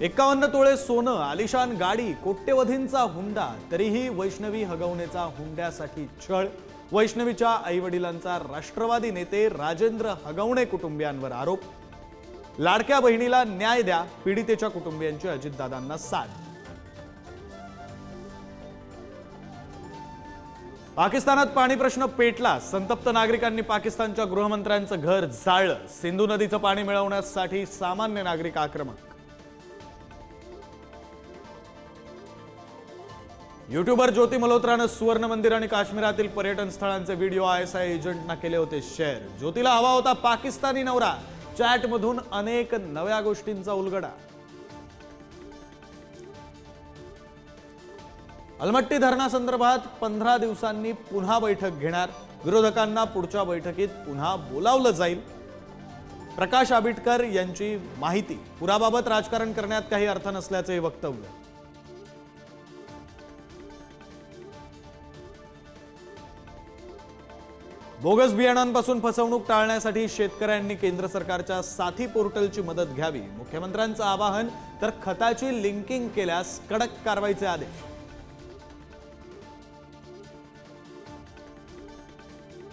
एकावन्न तोळे सोनं आलिशान गाडी कोट्यवधींचा हुंडा तरीही वैष्णवी हगवण्याचा हुंड्यासाठी छळ. वैष्णवीच्या आईवडिलांचा राष्ट्रवादी नेते राजेंद्र हगवणे कुटुंबियांवर आरोप. लाडक्या बहिणीला न्याय द्या पीडितेच्या कुटुंबियांची अजितदादांना साथ पाकिस्तानात पाणी प्रश्न पेटला संतप्त नागरिकांनी पाकिस्तानच्या गृहमंत्र्यांचं घर जाळलं. सिंधू नदीचं पाणी मिळवण्यासाठी सामान्य नागरिक आक्रमक युट्यूबर ज्योती मल्होत्रानं सुवर्ण मंदिर आणि काश्मीरातील पर्यटन स्थळांचे व्हिडिओ आय एस आय एजंटना केले होते शेअर ज्योतीला हवा होता पाकिस्तानी नवरा. चॅटमधून अनेक नव्या गोष्टींचा उलगडा. अलमट्टी धरणासंदर्भात पंधरा दिवसांनी पुन्हा बैठक घेणार. विरोधकांना पुढच्या बैठकीत पुन्हा बोलावलं जाईल. प्रकाश आबिटकर यांची माहिती. पुराबाबत राजकारण करण्यात काही अर्थ नसल्याचे वक्तव्य. बोगस बियाणांपासून फसवणूक टाळण्यासाठी शेतकऱ्यांनी केंद्र सरकारच्या साथी पोर्टलची मदत घ्यावी. मुख्यमंत्र्यांचं आवाहन तर खताची लिंकिंग केल्यास कडक कारवाईचे आदेश.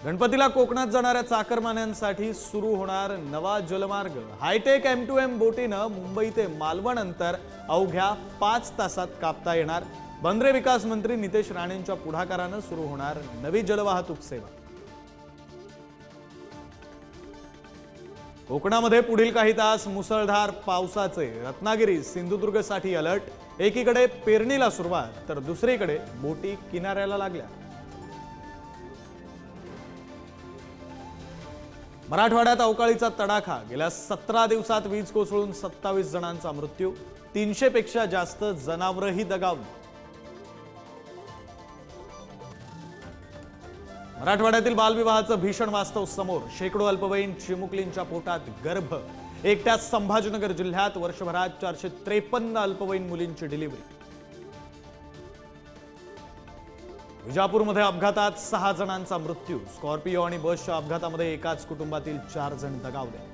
गणपतीला कोकणात जाणाऱ्या चाकरमान्यांसाठी सुरू होणार नवा जलमार्ग. High tech M to M बोटीनं Mumbai ते मालवण अंतर अवघ्या पाच तासात कापता येणार. बंदरे विकास मंत्री नितेश राणेंच्या पुढाकारानं सुरू होणार नवी जलवाहतूक सेवा. कोकणामध्ये पुढील काही तास मुसळधार पावसाचे. रत्नागिरी सिंधुदुर्गसाठी अलर्ट. एकीकडे पेरणीला सुरुवात तर दुसरीकडे बोटी किनाऱ्याला लागल्या. मराठवाड्यात अवकाळीचा तडाखा. गेल्या सतरा दिवसात वीज कोसळून सत्तावीस जणांचा मृत्यू. तीनशेपेक्षा जास्त जनावरही दगावली. मराठवाड्यातील बालविवाहाचं भीषण वास्तव समोर शेकडो अल्पवयीन चिमुकलींच्या पोटात गर्भ. एकट्या संभाजीनगर जिल्ह्यात वर्षभरात चारशे त्रेपन्न अल्पवयीन मुलींची डिलिव्हरी. विजापूरमध्ये अपघातात सहा जणांचा मृत्यू. स्कॉर्पिओ आणि बसच्या अपघातामध्ये एकाच कुटुंबातील चार जण दगावले.